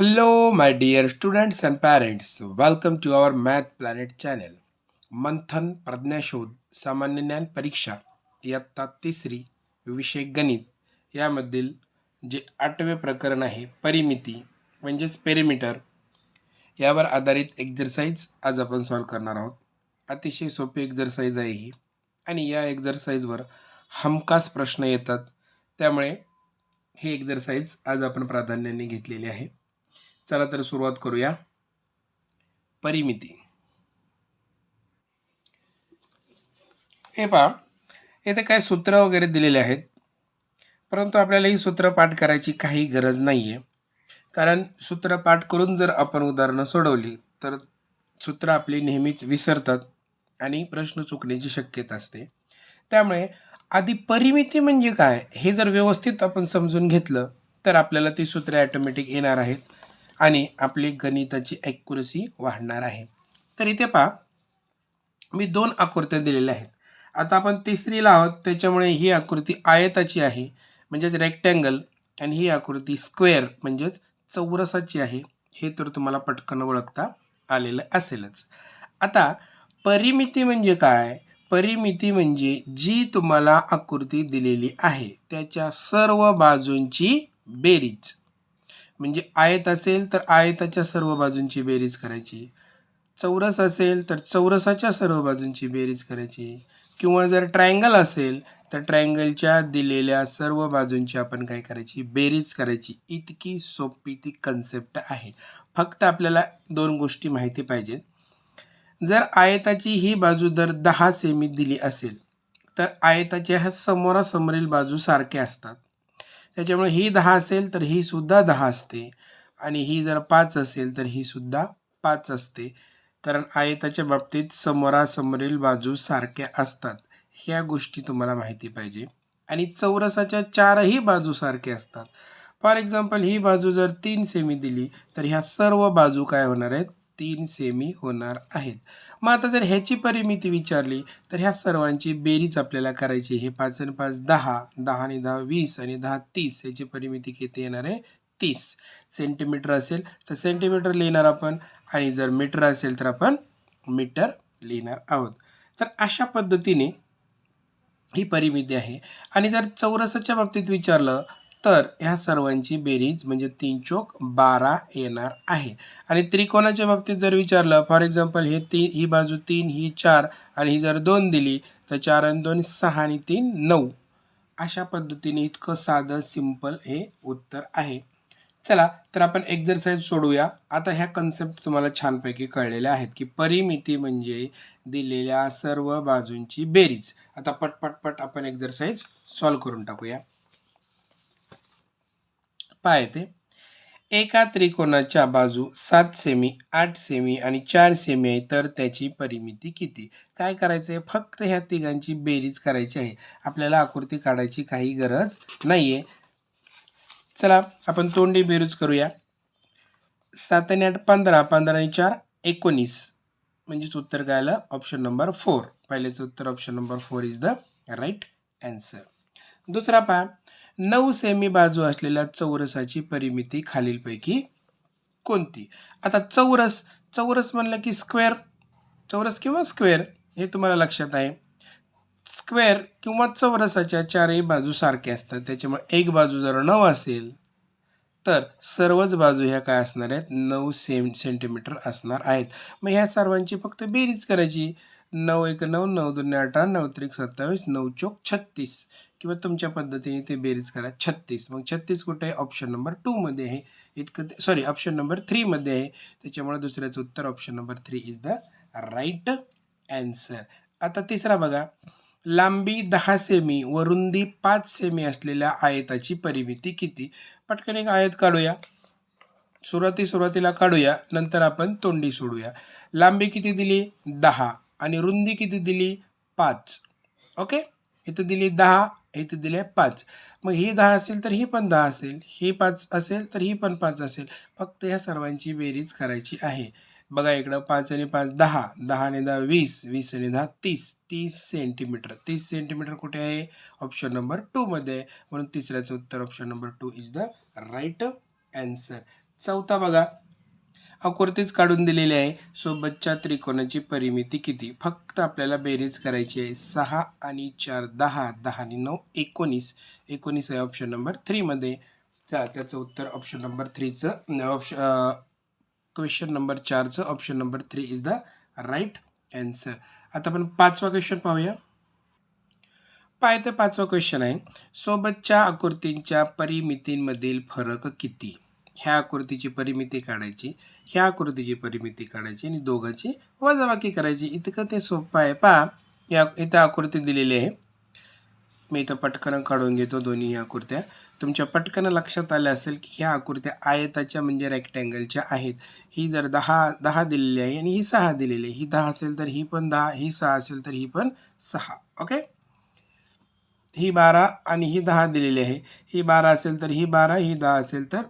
Hello, my dear students and parents. Welcome to our Math Planet channel. Manthan प्रज्ञाशोध सामान्य ज्ञान परीक्षा इयत्ता तिसरी विषय गणित. यामधील जे आठवे प्रकरण आहे परिमिती म्हणजेच पेरिमीटर यावर आधारित एक्झरसाईज आज आपण सॉल्व करणार आहोत. अतिशय सोपी एक्झरसाईज आहे ही. आणि या एक्झरसाईजवर हमखास प्रश्न येतात. त्यामुळे ही एक्झरसाईज आज आपण प्राधान्याने घेतलेली आहे. चला तर सुरुवात करूया. परिमिती. हे पहा येथे काय सूत्र वगैरे दिलेले आहेत. परंतु आपल्याला ही सूत्र पाठ करायची काही गरज नाही आहे कारण सूत्र पाठ करून जर आपण उदाहरणं सोडवली तर सूत्र आपली नेहमीच विसरतात आणि प्रश्न चुकण्याची शक्यता असते. त्यामुळे आधी परिमिती म्हणजे काय हे जर व्यवस्थित आपण समजून घेतलं तर आपल्याला ती सूत्रे ॲटोमॅटिक येणार आहेत. आणि आपली गणिताची ॲक्युरसी वाढणार आहे. तर इथे पहा मी दोन आकृत्या दिलेल्या आहेत. आता आपण तिसरीला आहोत त्याच्यामुळे ही आकृती आयताची आहे म्हणजेच रेक्टँगल आणि ही आकृती स्क्वेअर म्हणजेच चौरसाची आहे. हे तर तुम्हाला पटकन ओळखता आलेलं असेलच. आता परिमिती म्हणजे काय? परिमिती म्हणजे जी तुम्हाला आकृती दिलेली आहे त्याच्या सर्व बाजूंची बेरीज. म्हणजे आयत असेल तर आयताच्या सर्व बाजूंची बेरीज करायची. चौरस असेल तर चौरसाच्या सर्व बाजूंची बेरीज करायची. किंवा जर ट्रायंगल असेल तर ट्रायंगलच्या दिलेल्या सर्व बाजूंची आपण काय करायची? बेरीज करायची. इतकी सोपी ती कन्सेप्ट आहे. फक्त आपल्याला दोन गोष्टी माहिती पाहिजेत. जर आयताची ही बाजू जर दहा सेमी दिली असेल तर आयताच्या ह्या समोरासमोरील बाजू सारख्या असतात. त्याच्यामुळे ही दहा असेल तर ही सुद्धा दहा असते. आणि ही जर पाच असेल तर ही सुद्धा पाच असते. कारण आयताच्या बाबतीत समोरासमोरील बाजू सारख्या असतात. ह्या गोष्टी तुम्हाला माहिती पाहिजे. आणि चौरसाच्या चारही बाजू सारख्या असतात. फॉर एक्झाम्पल ही बाजू जर तीन सेमी दिली तर ह्या सर्व बाजू काय होणार आहेत? तीन सेमी होणार आहेत. मग आता जर ह्याची परिमिती विचारली तर ह्या सर्वांची बेरीज आपल्याला करायची हे पाच आणि पाच दहा दहा आणि दहा वीस आणि दहा तीस याची परिमिती किती येणार आहे? तीस. सेंटीमीटर असेल तर सेंटीमीटर लिहिणार आपण आणि जर मीटर असेल तर आपण मीटर लिहिणार आहोत. तर अशा पद्धतीने ही परिमिती आहे. आणि जर चौरसाच्या बाबतीत विचारलं तर ह्या सर्वांची बेरीज म्हणजे तीन चोक बारा येणार आहे. आणि त्रिकोणाच्या बाबतीत जर विचारलं फॉर एक्झाम्पल हे ती ही बाजू तीन ही चार आणि ही जर दोन दिली तर चार आणि दोन सहा आणि तीन नऊ. अशा पद्धतीने इतकं साधं सिंपल हे उत्तर आहे. चला तर आपण एक्झरसाइज सोडूया. आता ह्या कन्सेप्ट तुम्हाला छानपैकी कळलेल्या आहेत की परिमिती म्हणजे दिलेल्या सर्व बाजूंची बेरीज. आता पटपटपट आपण एक्झरसाइज सॉल्व करून टाकूया. पाय येते एका त्रिकोणाच्या बाजू सात सेमी आठ सेमी आणि चार सेमी आहे तर त्याची परिमिती किती? काय करायचं आहे फक्त ह्या तिघांची बेरीज करायची आहे. आपल्याला आकृती काढायची काही गरज नाही आहे चला आपण तोंडी बेरीज करूया. सात आणि आठ पंधरा. पंधरा आणि चार एकोणीस. म्हणजेच उत्तर काय आलं? ऑप्शन नंबर फोर पहिल्याचं उत्तर option number four is the right answer दुसरा पहा. नऊ सेमी बाजू असलेल्या चौरसाची परिमिती खालीलपैकी कोणती? आता चौरस चौरस म्हणलं की स्क्वेअर चौरस किंवा स्क्वेअर हे तुम्हाला लक्षात आहे. स्क्वेअर किंवा चौरसाच्या चारही बाजू सारख्या असतात. त्याच्यामुळे एक बाजू जर नऊ असेल तर सर्वच बाजू ह्या काय असणार आहेत? नऊ सेम सेंटीमीटर असणार आहेत. मग ह्या सर्वांची फक्त बेरीज करायची. नऊ एक नऊ नऊ दोन अठरा नऊ त्रिक सत्तावीस नऊ चोक छत्तीस किंवा तुमच्या पद्धतीने ते बेरीज करा. छत्तीस. मग छत्तीस कुठे आहे? ऑप्शन नंबर टूमध्ये आहे. इतकं सॉरी ऑप्शन नंबर थ्रीमध्ये आहे. त्याच्यामुळे दुसऱ्याचं उत्तर option number three is the right answer आता तिसरा बघा. लांबी दहा सेमी व रुंदी पाच सेमी असलेल्या आयताची परिमिती किती? पटकन एक आयत काढूया. सुरुवाती सुरुवातीला काढूया. नंतर आपण तोंडी सोडूया. लांबी किती दिली? दहा. आणि रुंदी किती दिली? पाच. ओके? इथं दिली दहा इथं दिले पाच. मग ही दहा असेल तर ही पण दहा असेल ही पाच असेल तर ही पण पाच असेल. फक्त ह्या सर्वांची बेरीज करायची आहे. बघा इकडं पाच आणि पाच दहा दहा आणि दहा वीस वीस आणि दहा तीस. तीस सेंटीमीटर तीस सेंटीमीटर कुठे आहे? ऑप्शन नंबर टूमध्ये म्हणून तिसऱ्याचं उत्तर option number two is the right answer चौथा बघा. आकृतीच काढून दिलेली आहे. सोबतच्या त्रिकोणाची परिमिती किती? फक्त आपल्याला बेरीज करायची आहे. सहा आणि चार दहा दहा आणि नऊ एकोणीस. एकोणीस आहे ऑप्शन नंबर थ्रीमध्ये चा त्याचं उत्तर ऑप्शन नंबर थ्रीचं option question number चारचं option number three is the right answer आता आपण पाचवा क्वेश्चन पाहूया. पाय ते पाचवा क्वेश्चन आहे. सोबतच्या आकृतींच्या परिमितींमधील फरक किती? ह्या आकृतीची परिमिती काढायची ह्या आकृतीची परिमिती काढायची आणि दोघांची वजाबाकी करायची. इतकं ते सोपं आहे. पहा या इथं आकृती दिलेली आहे. मी इथं पटकन काढून घेतो दोन्ही आकृत्या. तुमच्या पटकन लक्षात आल्या असेल की ह्या आकृत्या आयताच्या म्हणजे रेक्टँगलच्या आहेत. ही जर दहा दहा दिलेली आहे आणि ही सहा दिलेली आहे. ही दहा असेल तर ही पण दहा ही सहा असेल तर ही पण सहा. ओके? ही बारा आणि ही दहा दिलेली आहे. ही बारा असेल तर ही बारा ही दहा असेल तर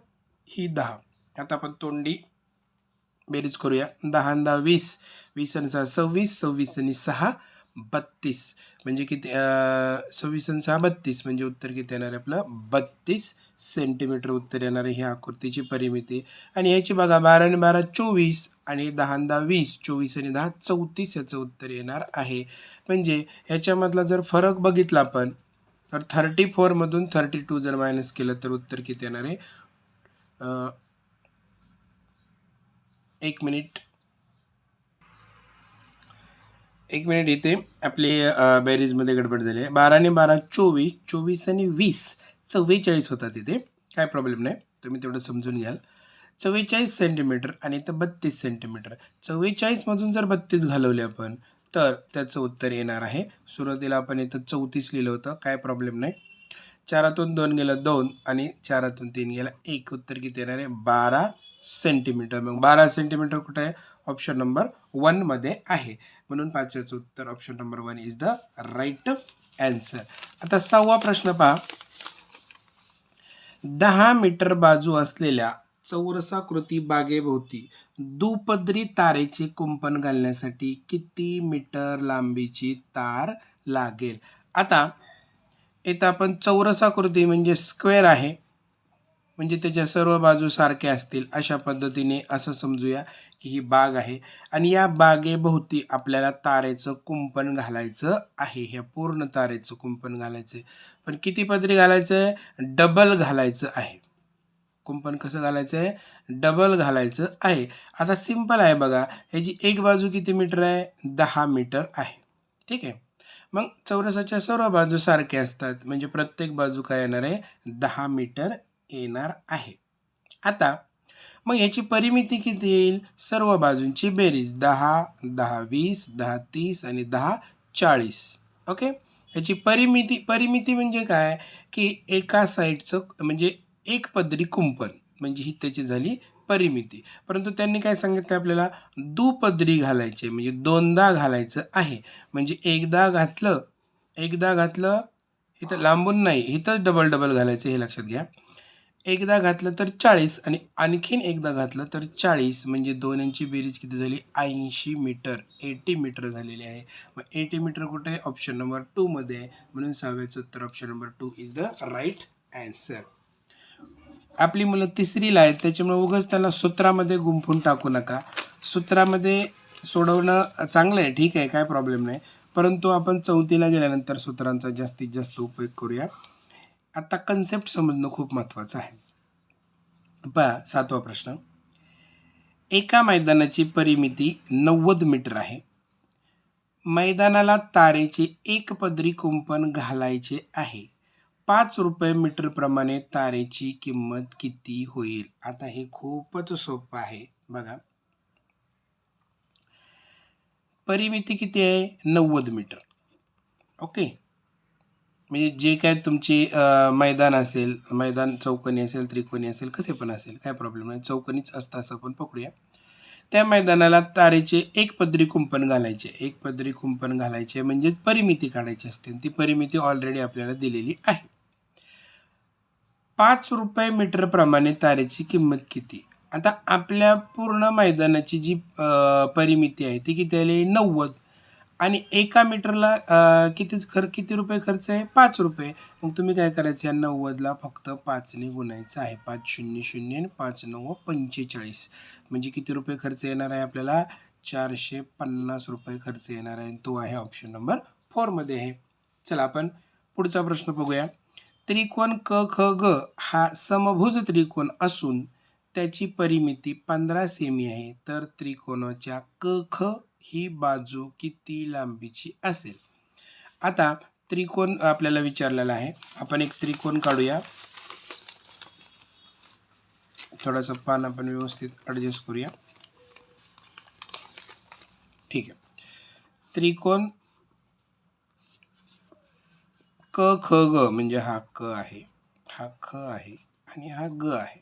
ही दहा. आता आपण तोंडी बेरीज करूया. दहा दहा वीस. वीस आणि सहा सव्वीस. सव्वीस आणि सहा बत्तीस. म्हणजे किती सव्वीस आणि सहा बत्तीस. म्हणजे उत्तर किती येणार आहे आपलं? बत्तीस सेंटीमीटर उत्तर येणार आहे. ह्या आकृतीची परिमिती. आणि याची बघा बारा आणि बारा चोवीस. आणि दहा दहा वीस. चोवीस आणि दहा चौतीस याचं उत्तर येणार आहे. म्हणजे ह्याच्यामधला जर फरक बघितला आपण तर थर्टी फोरमधून थर्टी टू जर मायनस केलं तर उत्तर किती येणार आहे? एक मिनिट. एक मिनिट इथे आपली बेरीजमध्ये गडबड झाली आहे. बाराने बारा चोवीस चोवीस आणि वीस. चव्वेचाळीस होता तिथे काय प्रॉब्लेम नाही. तुम्ही तेवढं समजून घ्याल. चव्वेचाळीस सेंटीमीटर आणि इथं बत्तीस सेंटीमीटर चव्वेचाळीसमधून जर बत्तीस घालवले आपण तर त्याचं उत्तर येणार आहे. सुरुवातीला आपण इथं चौतीस लिहिलं होतं. काय प्रॉब्लेम नाही. चारातून दोन गेलं दोन. आणि चारातून तीन गेला. एक उत्तर किती येणार आहे? बारा सेंटीमीटर मग बारा सेंटीमीटर कुठे आहे? ऑप्शन नंबर वनमध्ये आहे. म्हणून पाचव्याचं उत्तर option number one is the right answer आता सहावा प्रश्न पहा. दहा मीटर बाजू असलेल्या चौरसाकृती बागेभोवती दुपदरी तारेचे कुंपण घालण्यासाठी किती मीटर लांबीची तार लागेल? आता इथं आपण चौरसाकृती म्हणजे स्क्वेअर आहे. म्हणजे त्याच्या सर्व बाजू सारख्या असतील. अशा पद्धतीने असं समजूया की ही बाग आहे. आणि या बागेभोवती आपल्याला तारेचं कुंपण घालायचं आहे. हे पूर्ण तारेचं कुंपण घालायचं आहे पण किती पदरी घालायचं आहे डबल घालायचं आहे. कुंपण कसं घालायचं आहे डबल घालायचं आहे. आता सिंपल आहे बघा. ह्याची एक बाजू किती मीटर आहे? दहा मीटर आहे. ठीक आहे? मग चौरसाच्या सर्व बाजू सारख्या असतात. म्हणजे प्रत्येक बाजू काय येणार आहे? दहा मीटर येणार आहे. आता मग याची परिमिती किती येईल? सर्व बाजूंची बेरीज. दहा दहा वीस दहा तीस आणि दहा चाळीस. ओके? याची परिमिती परिमिती म्हणजे काय? की एका साईडचं म्हणजे एक पदरी कुंपण. म्हणजे ही त्याची झाली परिमिती. परंतु त्यांनी काय सांगितलं आपल्याला? दुपदरी घालायचे म्हणजे दोनदा घालायचं आहे. म्हणजे एकदा घातलं एकदा घातलं इथं लांबून नाही इथंच डबल डबल घालायचं हे लक्षात घ्या. एकदा घातलं तर चाळीस आणि आणखीन एकदा घातलं तर चाळीस म्हणजे दोन इंची बेरीज किती झाली? ऐंशी मीटर एटी मीटर झालेली आहे. मग एटी मीटर कुठे आहे? ऑप्शन नंबर टूमध्ये आहे. म्हणून सहाव्याचं उत्तर option number two is the right answer आपली मुलं तिसरीला आहेत त्याच्यामुळे उगाच त्यांना सूत्रामध्ये गुंफून टाकू नका. सूत्रामध्ये सोडवणं चांगलं आहे ठीक आहे काय प्रॉब्लेम नाही. परंतु आपण चौथीला गेल्यानंतर सूत्रांचा जास्तीत जास्त उपयोग करूया. आता कन्सेप्ट समजणं खूप महत्त्वाचं आहे. पहा सातवा प्रश्न. एका मैदानाची परिमिती नव्वद मीटर आहे. मैदानाला तारेचे एक पदरी कुंपण घालायचे आहे. पाच रुपये मीटरप्रमाणे तारेची किंमत किती होईल? आता हे खूपच सोपं आहे. बघा. परिमिती किती आहे? नव्वद मीटर. ओके? म्हणजे जे काय तुमची मैदान असेल मैदान चौकोनी असेल त्रिकोणी असेल कसे पण असेल काय प्रॉब्लेम नाही. चौकोनीच असतं असं आपण पकडूया. त्या मैदानाला तारेचे एक पदरी कुंपण घालायचे. एक पदरी कुंपण घालायचे म्हणजेच परिमिती काढायची असते. ती परिमिती ऑलरेडी आपल्याला दिलेली आहे. पाच रुपये मीटरप्रमाणे तारेची किंमत किती? आता आपल्या पूर्ण मैदानाची जी परिमिती आहे ती किती आली? नव्वद. आणि एका मीटरला किती खर किती रुपये खर्च आहे? पाच रुपये. मग तुम्ही काय करायचं? या नव्वदला फक्त पाचने गुणायचं आहे. पाच शून्य शून्य आणि पाच नऊ पंचेचाळीस. म्हणजे किती रुपये खर्च येणार आहे आपल्याला? चारशे पन्नास रुपये खर्च येणार आहे. तो आहे ऑप्शन नंबर फोरमध्ये आहे चला आपण पुढचा प्रश्न बघूया. त्रिकोण क ख ग हा समभुज त्रिकोण असून त्याची परिमिती पंधरा सेमी आहे. तर त्रिकोणाच्या क ख ही बाजू किती लांबीची असेल? आता त्रिकोण आपल्याला विचारलेला आहे. आपण एक त्रिकोण काढूया. थोडंसं पान आपण व्यवस्थित ॲडजस्ट करूया. ठीक आहे. त्रिकोण क ख ग म्हणजे हा क आहे. हा ख आहे आणि हा ग आहे.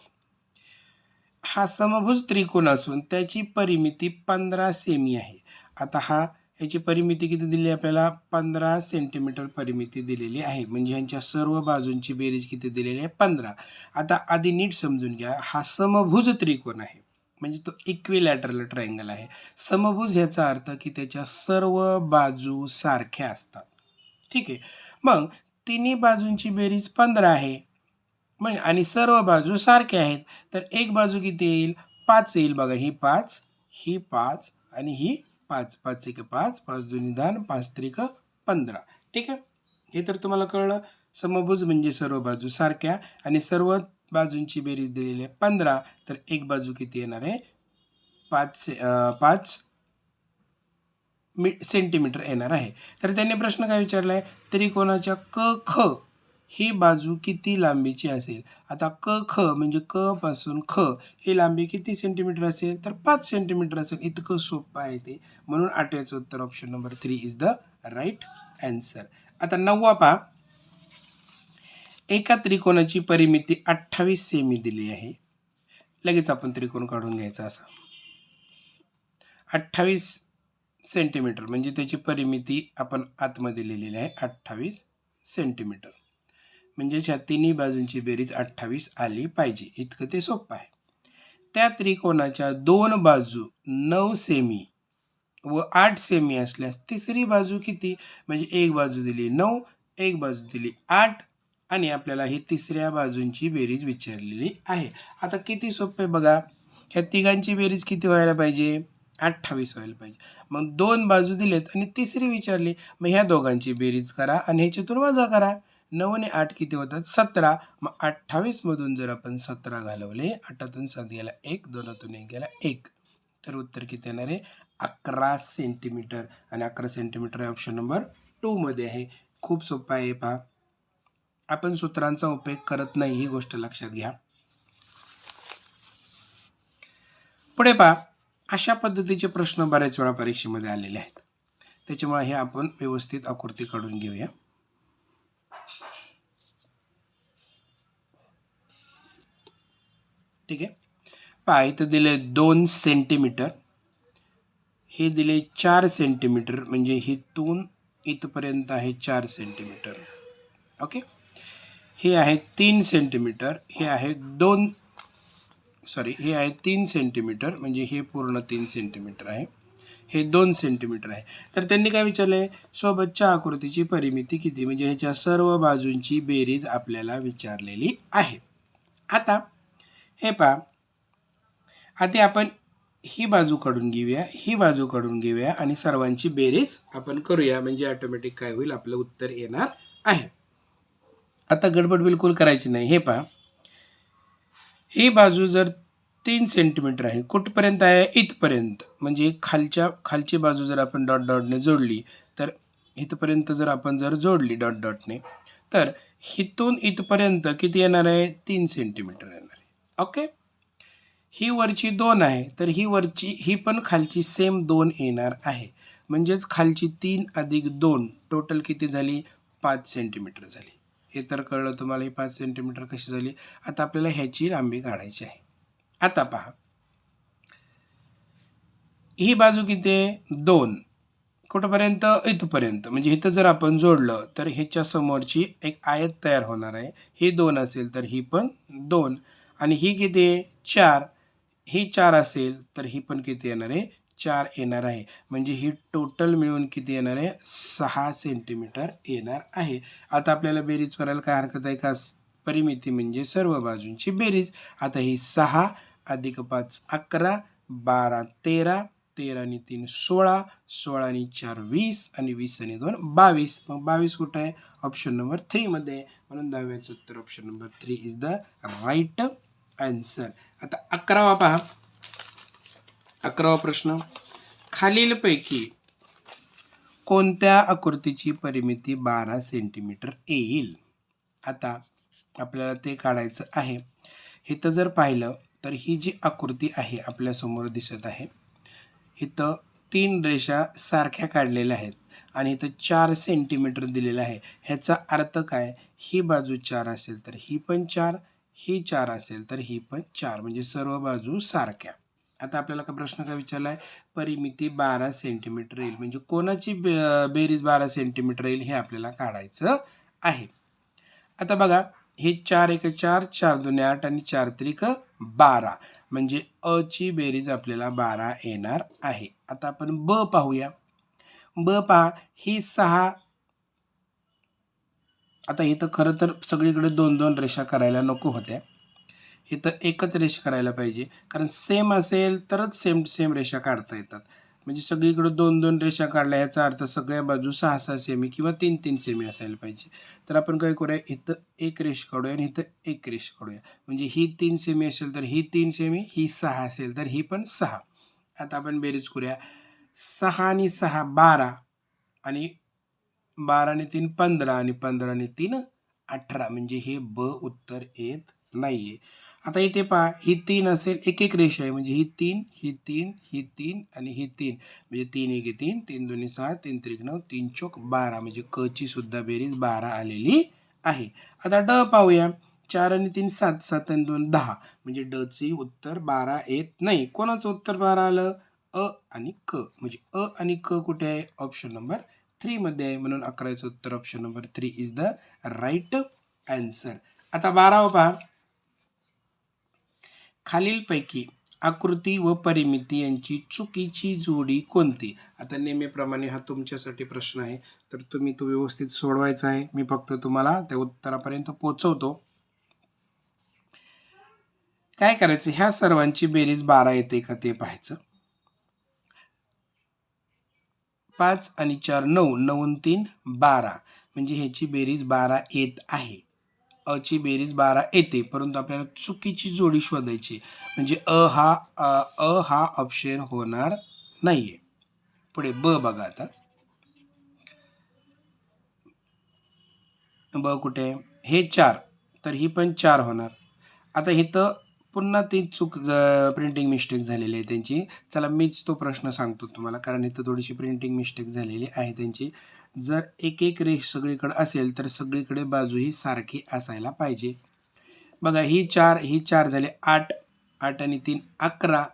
हा समभुज त्रिकोण असून त्याची परिमिती पंधरा सेमी आहे. आता हा याची परिमिती किती दिली आहे आपल्याला? पंधरा सेंटीमीटर परिमिती दिलेली आहे. म्हणजे ह्यांच्या सर्व बाजूंची बेरीज किती दिलेली आहे? पंधरा. आता आधी नीट समजून घ्या. हा समभुज त्रिकोण आहे. म्हणजे तो इक्विलॅटरल ट्रायंगल आहे. समभुज ह्याचा अर्थ की त्याच्या सर्व बाजू सारख्या असतात. ठीक आहे. मग तिन्ही बाजूंची बेरीज पंधरा आहे. मग आणि सर्व बाजू सारख्या आहेत. तर एक बाजू किती येईल? पाच येईल. बघा ही पाच ही पाच आणि ही पाच. पाच एक पाच पाच दोन्ही दहा पाच त्रिक पंधरा. ठीक आहे? हे तर तुम्हाला कळलं. समभुज म्हणजे सर्व बाजू सारख्या आणि सर्व बाजूंची बेरीज दिलेली आहे पंधरा. तर एक बाजू किती येणार आहे? पाच से पाच मी सेंटीमीटर येणार आहे. तर त्यांनी प्रश्न काय विचारला आहे त्रिकोणाच्या क ख ही बाजू किती लांबीची असेल? आता क ख म्हणजे क पासून ख ही लांबी किती सेंटीमीटर असेल? तर पाच सेंटीमीटर असेल. इतकं सोपं आहे ते. म्हणून आठव्याचं उत्तर option number three is the right answer आता नववा पहा. एका त्रिकोणाची परिमिती अठ्ठावीस सेमी दिली आहे. लगेच आपण त्रिकोण काढून घ्यायचा असा. अठ्ठावीस सेंटीमीटर म्हणजे त्याची परिमिती आपण आतमध्ये लिहिलेली आहे अठ्ठावीस सेंटीमीटर. म्हणजेच ह्या तिन्ही बाजूंची बेरीज अठ्ठावीस आली पाहिजे. इतकं ते सोपं आहे. त्या त्रिकोणाच्या दोन बाजू नऊ सेमी व आठ सेमी असल्यास तिसरी बाजू किती? म्हणजे एक बाजू दिली नऊ एक बाजू दिली आठ आणि आपल्याला ही तिसऱ्या बाजूंची बेरीज विचारलेली आहे. आता किती सोपे बघा. ह्या तिघांची बेरीज किती व्हायला पाहिजे? अठ्ठावीस व्हायला पाहिजे. मग दोन बाजू दिलेत आणि तिसरी विचारली मग ह्या दोघांची बेरीज करा आणि ह्याच्यातून वजा करा. नऊ आणि आठ किती होतात? सतरा. मग अठ्ठावीसमधून जर आपण सतरा घालवले आठातून सात गेला एक दोनातून एक गेला एक. तर उत्तर किती येणार आहे? अकरा सेंटीमीटर. आणि अकरा सेंटीमीटर हे ऑप्शन नंबर टूमध्ये आहे. खूप सोपा आहे पहा. आपण सूत्रांचा उपयोग करत नाही ही गोष्ट लक्षात घ्या. पुढे पहा. अशा पद्धतीचे प्रश्न बऱ्याच वेळा परीक्षेमध्ये आलेले आहेत. त्याच्यामुळे हे आपण व्यवस्थित आकृती काढून घेऊया. ठीक आहे. पहा इथं दिले दोन सेंटीमीटर हे दिले चार सेंटीमीटर म्हणजे हिथून इथपर्यंत आहे चार सेंटीमीटर ओके? हे आहे तीन सेंटीमीटर हे आहे दोन सॉरी हे आहे तीन सेंटीमीटर म्हणजे हे पूर्ण तीन सेंटीमीटर आहे. हे दोन सेंटीमीटर आहे. तर त्यांनी काय विचारलं? आहे सोबतच्या आकृतीची परिमिती किती? म्हणजे ह्याच्या सर्व बाजूंची बेरीज आपल्याला विचारलेली आहे. आता हे पहा. आता आपण ही बाजू काढून घेऊया ही बाजू काढून घेऊया आणि सर्वांची बेरीज आपण करूया म्हणजे ऑटोमॅटिक काय होईल? आपलं उत्तर येणार आहे. आता गडबड बिलकुल करायची नाही. हे पहा. ही बाजू जर तीन सेंटीमीटर आहे कुठपर्यंत आहे? इथपर्यंत. म्हणजे खालच्या खालची बाजू जर आपण डॉट डॉटने जोडली तर इथपर्यंत जर आपण जर जोडली डॉट डॉटने तर हिथून इथपर्यंत किती येणार आहे? तीन सेंटीमीटर येणार आहे. ओके ही वरची दोन आहे तर ही वरची ही पण खालची सेम दोन येणार आहे. म्हणजेच खालची तीन अधिक दोन टोटल किती झाली? पाच सेंटीमीटर झाली. हे तर कळलं तुम्हाला ही पाच सेंटीमीटर कशी झाली? आता आपल्याला ह्याची लांबी काढायची आहे. आता पहा. ही बाजू किती आहे? दोन. कुठंपर्यंत? इथपर्यंत. म्हणजे इथं जर आपण जोडलं तर ह्याच्या समोरची एक आयत तयार होणार आहे. ही दोन असेल तर ही पण दोन. आणि ही किती आहे? चार. ही चार असेल तर ही पण किती येणार आहे? चार येणार आहे. म्हणजे ही टोटल मिळून किती येणार आहे? सहा सेंटीमीटर येणार आहे. आता आपल्याला बेरीज करायला काय हरकत आहे? का परिमिती म्हणजे सर्व बाजूंची बेरीज. आता ही सहा अधिक पाच अकरा बारा तेरा तेरा आणि तीन सोळा सोळा आणि चार वीस आणि वीस आणि दोन बावीस. मग बावीस कुठं आहे? ऑप्शन नंबर थ्रीमध्ये म्हणून दहाव्याचं उत्तर option number three is the right answer आता अकरावा पहा. अकरावा प्रश्न. खालीलपैकी कोणत्या आकृतीची परिमिती बारा सेंटीमीटर येईल? आता आपल्याला ते काढायचं आहे. इथं जर पाहिलं तर ही जी आकृती आहे आपल्यासमोर दिसत आहे इथं तीन रेषा सारख्या काढलेल्या आहेत आणि इथं चार सेंटीमीटर दिलेलं आहे. ह्याचा अर्थ काय? ही बाजू चार असेल तर ही पण चार ही चार असेल तर ही पण चार. म्हणजे सर्व बाजू सारख्या. आता आपल्याला का प्रश्न काय विचारला आहे परिमिती बारा सेंटीमीटर येईल म्हणजे कोणाची बे बेरीज बारा सेंटीमीटर येईल हे आपल्याला काढायचं आहे. आता बघा हे चार एक चार चार दोन्ही आठ आणि चार त्रिक बारा. म्हणजे अ ची बेरीज आपल्याला बारा येणार आहे. आता आपण ब पाहूया. ब पहा ही सहा. आता इथं खरं तर सगळीकडे दोन दोन रेषा करायला नको होत्या. इथं एकच रेषा करायला पाहिजे. कारण सेम असेल तरच सेम सेम रेषा काढता येतात. म्हणजे सगळीकडं दोन दोन रेषा काढल्या याचा अर्थ सगळ्या बाजू सहा सहा सेमी किंवा तीन तीन सेमी असायला पाहिजे. तर आपण काय करूया? इथं एक रेष काढूया आणि इथं एक रेष काढूया. म्हणजे ही तीन सेमी असेल तर ही तीन सेमी ही सहा असेल तर ही पण सहा. आता आपण बेरीज करूया. सहा आणि सहा बारा आणि बारा आणि तीन पंधरा आणि पंधरा आणि तीन अठरा. म्हणजे हे ब उत्तर येत नाही आहे आता इथे पहा ही तीन असेल एक एक रेषा आहे. म्हणजे ही तीन ही तीन ही तीन आणि ही तीन. म्हणजे तीन एक तीन. तीन दोन्ही सहा तीन त्रिक नऊ तीन चोक बारा. म्हणजे क ची सुद्धा बेरीज बारा आलेली आहे. आता ड पाहूया. चार आणि तीन सात. सात आणि दोन दहा. म्हणजे ड चे उत्तर बारा येत नाही. कोणाचं उत्तर बारा आलं? अ आणि क. म्हणजे अ आणि क कुठे आहे? ऑप्शन नंबर थ्रीमध्ये आहे. म्हणून अकराचं उत्तर option number three is the right answer आता बारावं पहा. खालीलपैकी आकृती व परिमिती यांची चुकीची जोडी कोणती? आता नेहमीप्रमाणे हा तुमच्यासाठी प्रश्न आहे. तर तुम्ही तो व्यवस्थित सोडवायचा आहे. मी फक्त तुम्हाला त्या उत्तरापर्यंत पोचवतो. काय करायचं? ह्या सर्वांची बेरीज बारा येते का ते पाहायचं. पाच आणि चार नऊ. नऊ तीन बारा. म्हणजे ह्याची बेरीज बारा येत आहे. अ ची बेरीज बारा येते परंतु आपल्याला चुकीची जोडी शोधायची म्हणजे अ हा अ हा ऑप्शन होणार नाहीये. पुढे ब बघा आता. ब कुठे? आहे? हे चार. तर ही पण चार होणार. आता इथं पुन्हा ती चूक प्रिंटिंग मिस्टेक झालेली आहे त्यांची. चला मीच तो प्रश्न सांगतो तुम्हाला कारण इथं थोडीशी प्रिंटिंग मिस्टेक झालेली आहे त्यांची. जर एक एक रेष सगळीकडे असेल तर सगळीकडे बाजू ही सारखी असायला पाहिजे. बघा ही चार ही चार झाले आठ आठ आणि तीन अकरा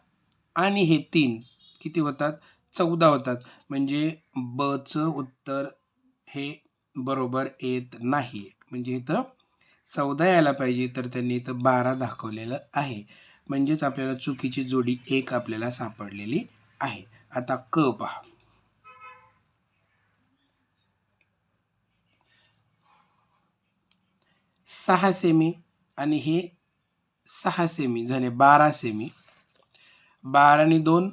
आणि हे तीन किती होतात? चौदा होतात. म्हणजे बचं उत्तर हे बरोबर येत नाही. म्हणजे इथं चौदा यायला पाहिजे तर त्यांनी इथं बारा दाखवलेलं आहे. म्हणजेच आपल्याला चुकीची जोडी एक आपल्याला सापडलेली आहे. आता क पहा. सहा सेमी आणि हे सहा सेमी झाले बारा सेमी बारा आणि दोन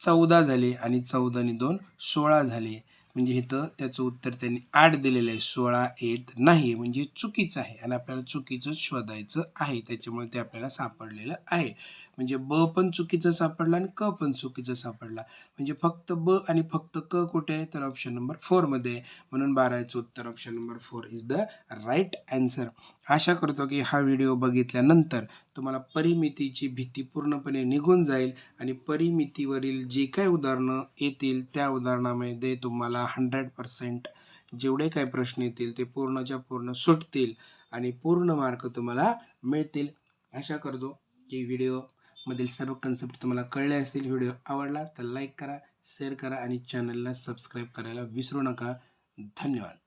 चौदा झाले आणि चौदा आणि दोन सोळा झाले. म्हणजे इथं त्याचं उत्तर त्यांनी आठ दिलेलं आहे सोळा येत नाही. म्हणजे चुकीचं आहे आणि आपल्याला चुकीचंच शोधायचं आहे. त्याच्यामुळे ते आपल्याला सापडलेलं आहे. म्हणजे ब पण चुकीचं सापडलं आणि क पण चुकीचं सापडला. म्हणजे फक्त ब आणि फक्त क कुठे आहे? तर ऑप्शन नंबर फोरमध्ये आहे. म्हणून बाराचं उत्तर option number four is the right answer आशा करतो की हा व्हिडिओ बघितल्यानंतर तुम्हाला परिमितीची भीती पूर्णपणे निघून जाईल आणि परिमितीवरील जे काही उदाहरणं येतील त्या उदाहरणामध्ये तुम्हाला हंड्रेड पर्सेंट जेवढे काही प्रश्न येतील ते पूर्णच्या पूर्ण सुटतील आणि पूर्ण मार्क तुम्हाला मिळतील. आशा करतो की व्हिडिओमधील सर्व कन्सेप्ट तुम्हाला कळले असतील. व्हिडिओ आवडला तर लाईक करा शेअर करा आणि चॅनलला सबस्क्राईब करायला विसरू नका. धन्यवाद.